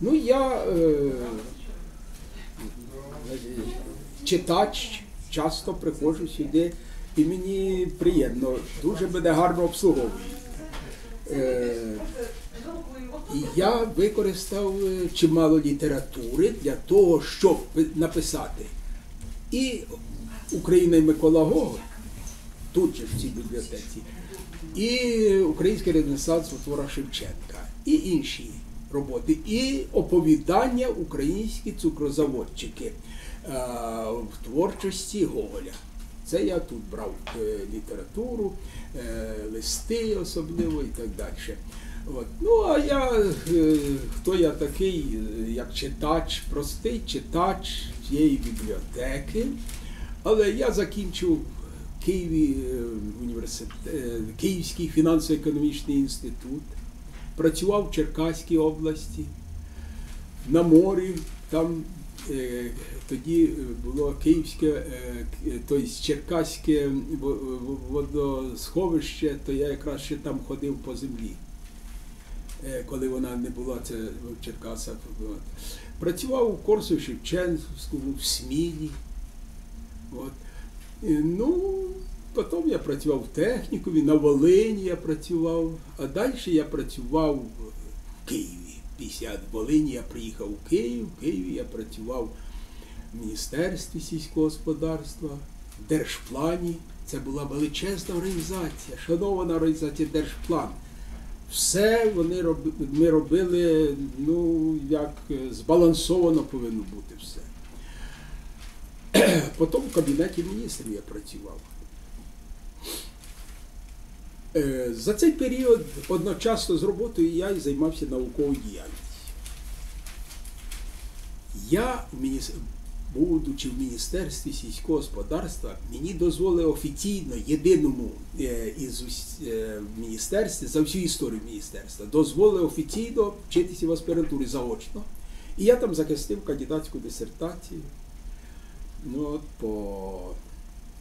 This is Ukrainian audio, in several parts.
Ну, я е, читач, часто приходжу сюди, і мені приємно, дуже мене гарно обслуговують. Е, і я використав е, чимало літератури для того, щоб написати і Україна і Микола Гоголь, тут же в цій бібліотеці, і Український ренесанс у твора Шевченка, і інші роботи, і оповідання українські цукрозаводчики е, в творчості Гоголя. Це я тут брав е, літературу, е, листи особливо і так далі. От. Ну, а я, хто я такий, як читач, простий читач цієї бібліотеки. Але я закінчив Києві університет, Київський фінансово-економічний інститут, працював в Черкаській області, на морі, там е, тоді було Київське, е, тобто Черкаське во- во- водосховище, то я якраз ще там ходив по землі. Е, Коли вона не була це в Черкасах. Працював у Корсу Шевченському, в Смілі. От. Е, Ну, потім я працював в технікумі, на Волині я працював, а далі я працював в Києві. Після Волині я приїхав у Київ, в Києві я працював в Міністерстві сільського господарства, в Держплані. Це була величезна організація, шанована організація Держплан. Все вони роби, ми робили, ну, як збалансовано повинно бути все. Потім в кабінеті міністрів я працював. Е, За цей період одночасно з роботою я і займався науковою діяльністю. Я, будучи в Міністерстві сільського господарства, мені дозволили офіційно єдиному е, із е, міністерстві за всю історію міністерства, дозволили офіційно вчитися в аспірантурі заочно. І я там захистив кандидатську дисертацію ну, от, по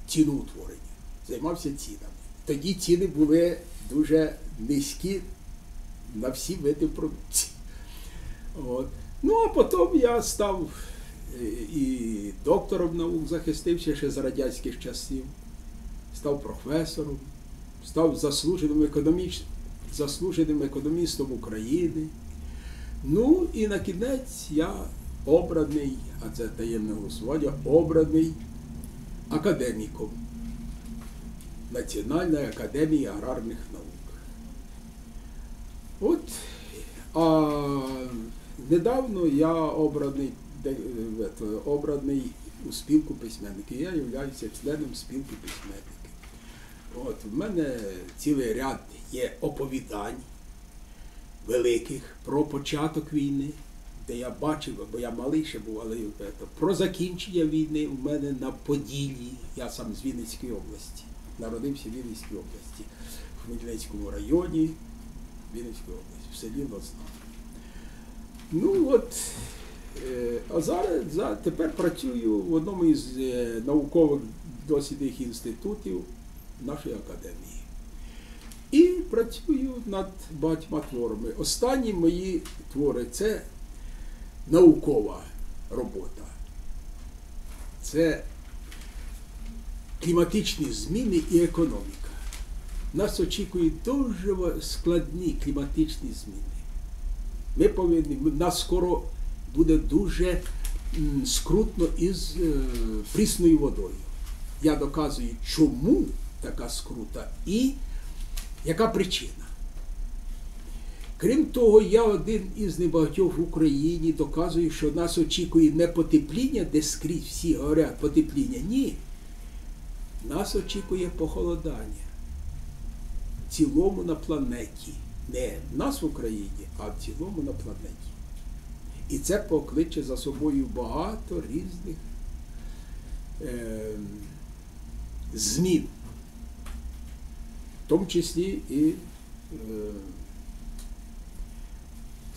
ціноутворенню. Займався цінами. Тоді ціни були дуже низькі на всі види продукції. От. Ну, а потім я став е, і доктором наук, захистився ще з радянських часів, став професором, став заслуженим, економіч... заслуженим економістом України. Ну і на кінець я обраний, а це таємне голосування, обраний академіком Національної академії аграрних наук. От, а недавно я обраний, е, обраний у спілку письменників. Я являюся членом спілки письменників. От, в мене цілий ряд є оповідань великих про початок війни, де я бачив, бо я малий ще був, але про закінчення війни у мене на Поділлі. Я сам з Вінницької області. Народився в Вінницькій області, в Хмельницькому районі Вінницької області, в селі Лозна. Ну от, е, а зараз за, тепер працюю в одному із е, наукових дослідних інститутів нашої академії. І працюю над багатьма творами. Останні мої твори це наукова робота. Це кліматичні зміни і економіка. Нас очікують дуже складні кліматичні зміни. Ми повинні, нас скоро буде дуже скрутно із е, прісною водою. Я доказую, чому така скрута і яка причина. Крім того, я один із небагатьох в Україні доказую, що нас очікує не потепління, де скрізь всі говорять потепління. Ні. Нас очікує похолодання. В цілому на планеті. Не нас в Україні, а в цілому на планеті. І це покличе за собою багато різних е, змін, в тому числі і е,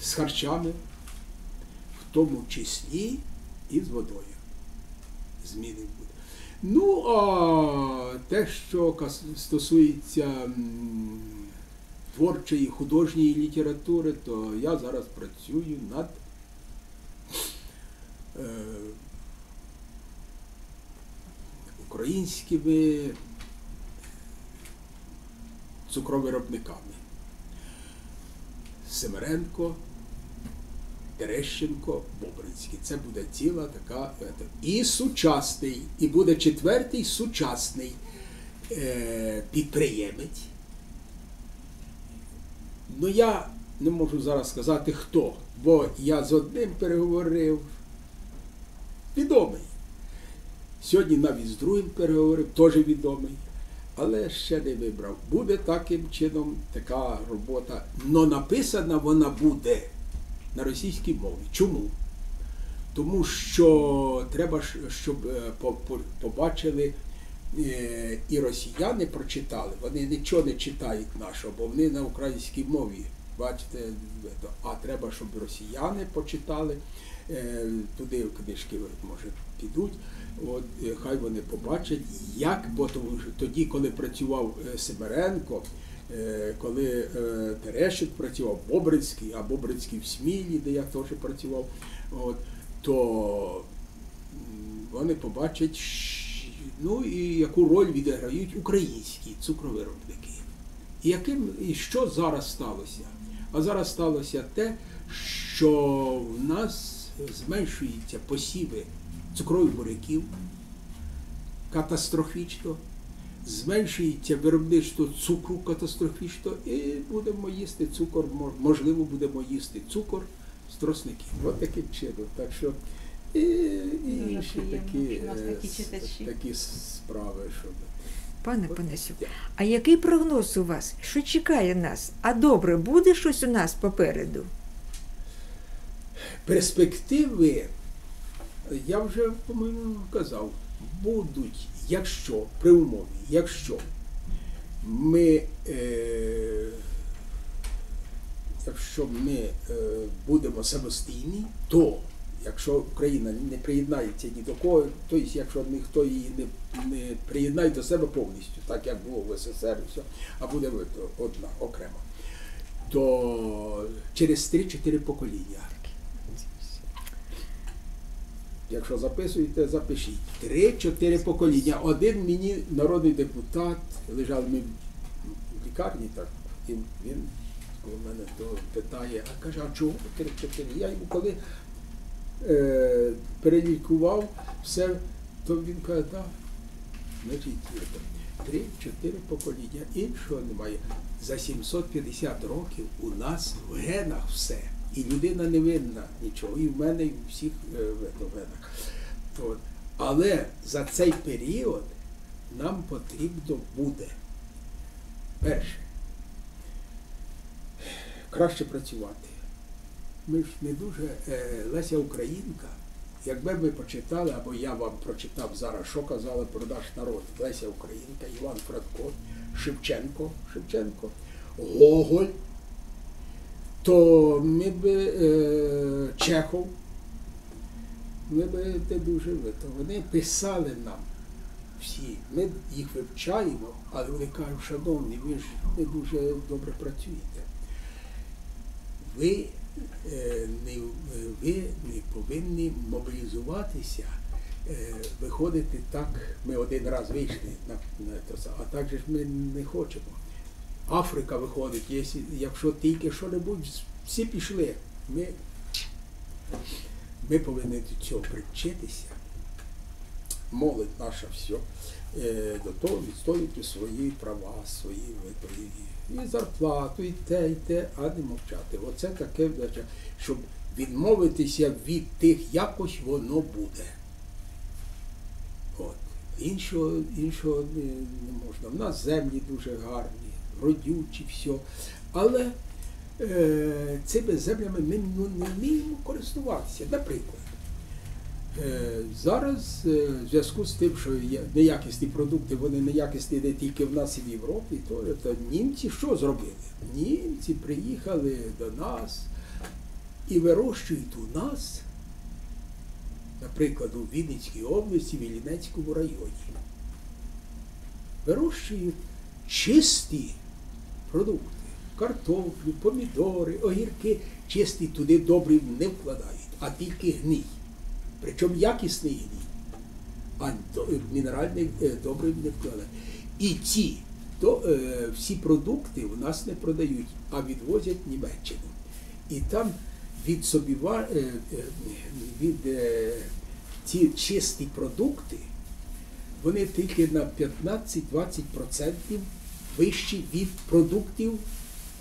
з харчами, в тому числі і з водою. Зміни будуть. Ну, а те, що стосується творчої художньої літератури, то я зараз працюю над е, українськими цукровиробниками. Семеренко, Терещенко, Бобринський. Це буде ціла така. І сучасний, і буде четвертий сучасний е, підприємець. Ну я не можу зараз сказати хто, бо я з одним переговорив. Відомий. Сьогодні навіть з другим переговорив, теж відомий. Але ще не вибрав. Буде таким чином така робота. Но написана вона буде на російській мові. Чому? Тому що треба, щоб е, по- по- побачили е, і росіяни прочитали. Вони нічого не читають нашого, бо вони на українській мові. Бачите, а треба, щоб росіяни почитали. Е, Туди книжки може підуть. От хай вони побачать, як, бо тоді, коли працював е, Семеренко, е, коли е, Терещик працював, Бобрицький, а Бобрицький в Смілі, де я теж працював, от, то вони побачать, ну і яку роль відіграють українські цукровиробники. І яким і що зараз сталося? А зараз сталося те, що в нас зменшуються посіви цукрових буряків катастрофічно, зменшується виробництво цукру катастрофічно, і будемо їсти цукор, можливо, будемо їсти цукор з тросників. От таким чином. Так що і, і інші такі, нас е, такі читачі. такі справи, щоб. Пане Панасю, а який прогноз у вас? Що чекає нас? А добре, буде щось у нас попереду? Перспективи, я вже, по-моєму, казав, будуть, якщо, при умові, якщо ми, е, якщо ми е, будемо самостійні, то якщо Україна не приєднається ні до кого, тобто якщо ніхто її не, не приєднає до себе повністю, так як було в СССР, все, а буде одна окремо, то через 3-4 покоління. Якщо записуєте, запишіть. Три-чотири покоління. Один мені народний депутат, лежав ми в лікарні, так, і він коли мене то питає, а каже, а чого три-чотири? Я йому коли е, перелікував все, то він каже, так, значить, три-чотири покоління. Іншого немає. За 750 років у нас в генах все. І людина не винна нічого. І в мене, і в всіх е. То, але за цей період нам потрібно буде перше. Краще працювати. Ми ж не дуже е, Леся Українка. Якби ви почитали, або я вам прочитав зараз, що казали про наш народ. Леся Українка, Іван Франко, Шевченко, Шевченко, Гоголь, то ми би е, Чехов, ми би не дуже ви- то Вони писали нам всі. Ми їх вивчаємо, але вони кажуть, шановні, ви ж не дуже добре працюєте. Ви е, не, ви не повинні мобілізуватися, е, виходити так, ми один раз вийшли, на, те а так же ж ми не хочемо. Африка виходить, якщо, тільки що-небудь, всі пішли. Ми, ми повинні до цього привчитися. Молодь наша все, до того відстоювати свої права, свої вибори, і зарплату, і те, і те, а не мовчати. Оце таке, значить, щоб відмовитися від тих, якось воно буде. От. Іншого, іншого не можна. У нас землі дуже гарні, родючі, все. Але е, цими землями ми ну, не вміємо користуватися. Наприклад, е, зараз е, в зв'язку з тим, що є неякісні продукти, вони неякісні не тільки в нас і в Європі, то, то німці що зробили? Німці приїхали до нас і вирощують у нас наприклад, у Вінницькій області, в Іллінецькому районі. Вирощують чисті продукти, картоплю, помідори, огірки, чисті туди добрі не вкладають, а тільки гній. Причому якісний гній, а мінеральний е, не вкладає. І ці то, е, всі продукти у нас не продають, а відвозять Німеччину. І там від собіва, е, е, від е, ці чисті продукти, вони тільки на 15-20% вищі від продуктів,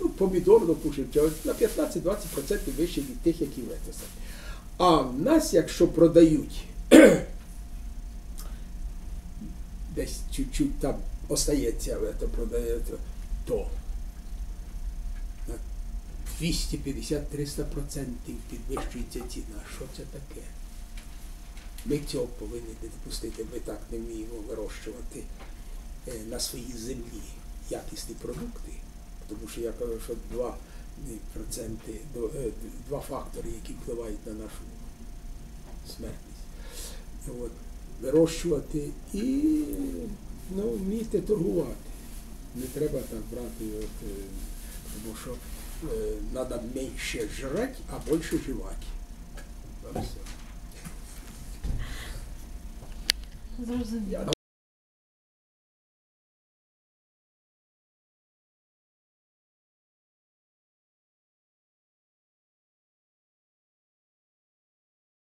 ну, помідор, допустим, на 15-20% вищі від тих, які витисали. А в нас, якщо продають десь чуть-чуть там остається, це продає, то- то на 250-300% підвищується ціна. Що це таке? Ми цього повинні не допустити. Ми так не вміємо вирощувати на своїй землі якісні продукти. Тому що я кажу, що два е, проценти, е, два фактори, які впливають на нашу смертність. От, вирощувати і ну, вміти торгувати. Не треба так брати, от, е, тому що треба менше жрати, а більше жувати. Зрозуміло.